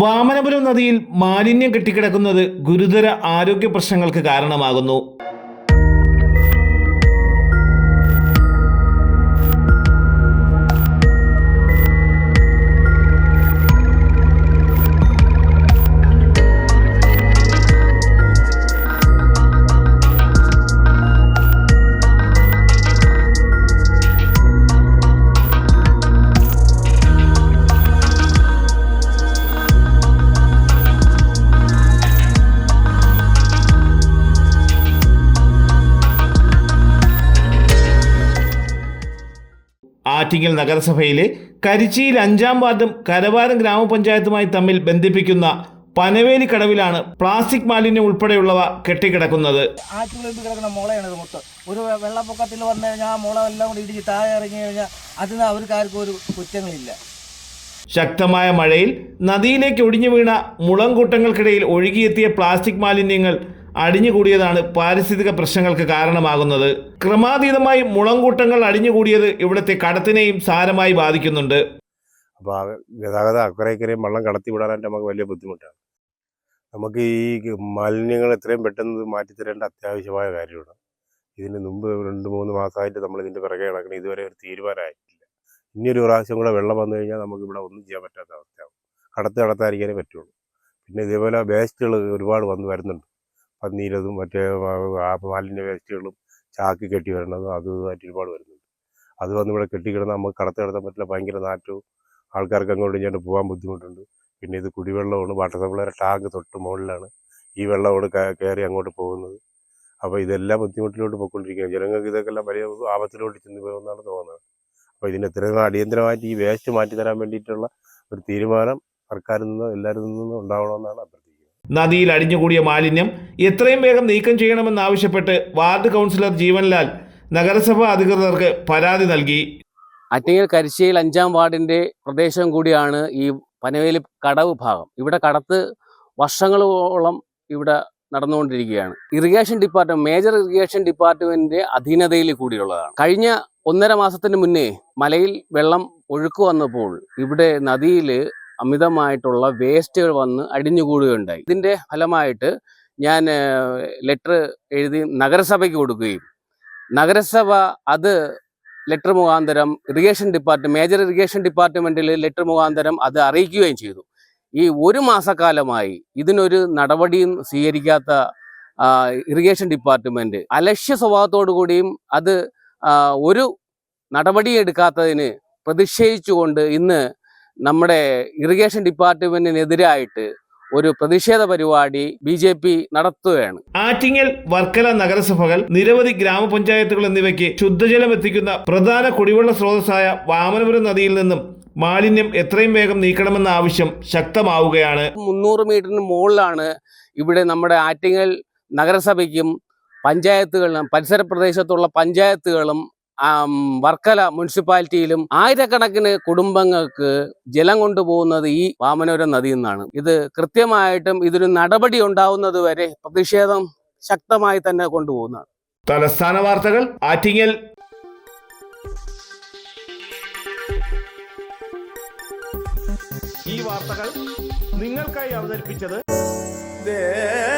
വാമനപുരം നദിയിൽ മാലിന്യം കെട്ടിക്കിടക്കുന്നത് ഗുരുതര ആരോഗ്യ പ്രശ്നങ്ങൾക്ക് കാരണമാകുന്നു. ആറ്റിങ്ങൽ നഗരസഭയിലെ കരിച്ചിയിൽ അഞ്ചാം വാർഡും കരവാരം ഗ്രാമപഞ്ചായത്തുമായി തമ്മിൽ ബന്ധിപ്പിക്കുന്ന പനവേലി കടവിലാണ് പ്ലാസ്റ്റിക് മാലിന്യം ഉൾപ്പെടെയുള്ളവ കെട്ടിക്കിടക്കുന്നത്. ആറ്റുകളിൽ കിടക്കുന്ന മുളയാണ് ഇത് മൊത്തം. ഒരു വെള്ളപ്പൊക്കത്തിൽ വന്നു കഴിഞ്ഞാൽ ആ മുള എല്ലാം കൂടി ഇടിച്ച് താഴെ ഇറങ്ങി കഴിഞ്ഞാൽ അതിന് അവർക്കാർക്കും ഒരു കുറ്റങ്ങളില്ല. ശക്തമായ മഴയിൽ നദിയിലേക്ക് ഒടിഞ്ഞു വീണ മുളംകൂട്ടങ്ങൾക്കിടയിൽ ഒഴുകിയെത്തിയ പ്ലാസ്റ്റിക് മാലിന്യങ്ങൾ അടിഞ്ഞുകൂടിയതാണ് പാരിസ്ഥിതിക പ്രശ്നങ്ങൾക്ക് കാരണമാകുന്നത്. ക്രമാതീതമായി മുളങ്കൂട്ടങ്ങൾ അടിഞ്ഞുകൂടിയത് ഇവിടുത്തെ കടത്തിനെയും സാരമായി ബാധിക്കുന്നുണ്ട്. അപ്പോൾ ഗതാഗതം ഇക്കരെയും വെള്ളം കടത്തി വിടാനായിട്ട് നമുക്ക് വലിയ ബുദ്ധിമുട്ടാണ്. നമുക്ക് ഈ മാലിന്യങ്ങൾ എത്രയും പെട്ടെന്ന് മാറ്റിത്തരേണ്ട അത്യാവശ്യമായ കാര്യമാണ്. ഇതിന് മുമ്പ് രണ്ട് മൂന്ന് മാസമായിട്ട് നമ്മൾ ഇതിന്റെ പിറകെ കിടക്കണം ഇതുവരെ ഒരു തീരുമാനമായിട്ടില്ല. ഇനിയൊരു പ്രാവശ്യം കൂടെ വെള്ളം വന്നു കഴിഞ്ഞാൽ നമുക്ക് ഇവിടെ ഒന്നും ചെയ്യാൻ പറ്റാത്ത അവസ്ഥയാവും. കടത്ത് കടത്താതിരിക്കാനേ പറ്റുള്ളൂ. പിന്നെ ഇതേപോലെ വേസ്റ്റുകൾ ഒരുപാട് വന്ന് വരുന്നുണ്ട്. പന്നീരതും മറ്റേ മാലിന്യ വേസ്റ്റുകളും ചാക്കി കെട്ടി വരണതും അത് ഇതുമായിട്ട് ഒരുപാട് വരുന്നുണ്ട്. അത് വന്ന് ഇവിടെ കെട്ടിക്കിടന്ന് നമുക്ക് കടത്തി കിടത്താൻ പറ്റില്ല. ഭയങ്കര നാറ്റവും ആൾക്കാർക്ക് അങ്ങോട്ട് ഇങ്ങോട്ട് പോകാൻ ബുദ്ധിമുട്ടുണ്ട്. പിന്നെ ഇത് കുടിവെള്ളമാണ്. വാട്ടർ സപ്ലൈയുടെ ടാങ്ക് തൊട്ട് മുകളിലാണ് ഈ വെള്ളമാണ് കയറി അങ്ങോട്ട് പോകുന്നത്. അപ്പോൾ ഇതെല്ലാം ബുദ്ധിമുട്ടിലോട്ട് പോയിക്കൊണ്ടിരിക്കുകയാണ്. ജനങ്ങൾക്ക് ഇതൊക്കെല്ലാം വലിയ ആപത്തിലോട്ട് ചെന്ന് പോകുമെന്നാണ് തോന്നുന്നത്. അപ്പോൾ ഇതിന് ഇത്രയും അടിയന്തരമായിട്ട് ഈ വേസ്റ്റ് മാറ്റി തരാൻ വേണ്ടിയിട്ടുള്ള ഒരു തീരുമാനം സർക്കാരിൽ നിന്ന് എല്ലാവരിൽ നിന്നും ഉണ്ടാവണമെന്നാണ് അഭ്യർത്ഥിക്കുന്നത്. നദിയിൽ അടിഞ്ഞുകൂടിയ മാലിന്യം എത്രയും വേഗം നീക്കം ചെയ്യണമെന്നാവശ്യപ്പെട്ട് വാർഡ് കൗൺസിലർ ജീവൻലാൽ നഗരസഭാ അധികൃതർക്ക് പരാതി നൽകി. അറ്റിങ്ങൽ കരിശ്ശേയിൽ അഞ്ചാം വാർഡിന്റെ പ്രദേശം കൂടിയാണ് ഈ പനവേലി കടവ് ഭാഗം. ഇവിടെ കടത്ത് വർഷങ്ങളോളം ഇവിടെ നടന്നുകൊണ്ടിരിക്കുകയാണ്. ഇറിഗേഷൻ ഡിപ്പാർട്ട്മെന്റ് മേജർ ഇറിഗേഷൻ ഡിപ്പാർട്ട്മെന്റിന്റെ അധീനതയിൽ കൂടിയുള്ളതാണ്. കഴിഞ്ഞ ഒന്നര മാസത്തിന് മുന്നേ മലയിൽ വെള്ളം ഒഴുക്ക് വന്നപ്പോൾ ഇവിടെ നദിയിൽ അമിതമായിട്ടുള്ള വേസ്റ്റുകൾ വന്ന് അടിഞ്ഞുകൂടുകയുണ്ടായി ഇതിന്റെ ഫലമായിട്ട് ഞാൻ ലെറ്റർ എഴുതി നഗരസഭയ്ക്ക് കൊടുക്കുകയും. നഗരസഭ അത് ലെറ്റർ മുഖാന്തരം ഇറിഗേഷൻ ഡിപ്പാർട്ട്മെന്റ് മേജർ ഇറിഗേഷൻ ഡിപ്പാർട്ട്മെന്റിൽ ലെറ്റർ മുഖാന്തരം അത് അറിയിക്കുകയും ചെയ്തു. ഈ ഒരു മാസക്കാലമായി ഇതിനൊരു നടപടിയും സ്വീകരിക്കാത്ത ഇറിഗേഷൻ ഡിപ്പാർട്ട്മെന്റ് അലക്ഷ്യ സ്വഭാവത്തോടു കൂടിയും അത് ഒരു നടപടി എടുക്കാത്തതിന് പ്രതിഷേധിച്ചുകൊണ്ട് ഇന്ന് നമ്മുടെ ഇറിഗേഷൻ ഡിപ്പാർട്ട്മെന്റിനെതിരായിട്ട് ഒരു പ്രതിഷേധ പരിപാടി ബി ജെ പി നടത്തുകയാണ്. ആറ്റിങ്ങൽ വർക്കല നഗരസഭകൾ നിരവധി ഗ്രാമപഞ്ചായത്തുകൾ എന്നിവയ്ക്ക് ശുദ്ധജലം എത്തിക്കുന്ന പ്രധാന കുടിവെള്ള സ്രോതസ്സായ വാമനപുരം നദിയിൽ നിന്നും മാലിന്യം എത്രയും വേഗം നീക്കണമെന്ന ആവശ്യം ശക്തമാവുകയാണ്. മുന്നൂറ് മീറ്ററിന് മുകളിലാണ് ഇവിടെ നമ്മുടെ ആറ്റിങ്ങൽ നഗരസഭയ്ക്കും പഞ്ചായത്തുകളിലും പരിസര പ്രദേശത്തുള്ള പഞ്ചായത്തുകളും വർക്കല മുനിസിപ്പാലിറ്റിയിലും ആയിരക്കണക്കിന് കുടുംബങ്ങൾക്ക് ജലം കൊണ്ടുപോകുന്നത് ഈ വാമനോരം നദിയിൽ നിന്നാണ് ഇത് കൃത്യമായിട്ടും ഇതിന് നടപടി ഉണ്ടാവുന്നത് വരെ പ്രതിഷേധം ശക്തമായി തന്നെ കൊണ്ടുപോകുന്നതാണ്. തലസ്ഥാന വാർത്തകൾ ആറ്റിങ്ങൽ. ഈ വാർത്തകൾ നിങ്ങൾക്കായി അവതരിപ്പിച്ചത് Arabian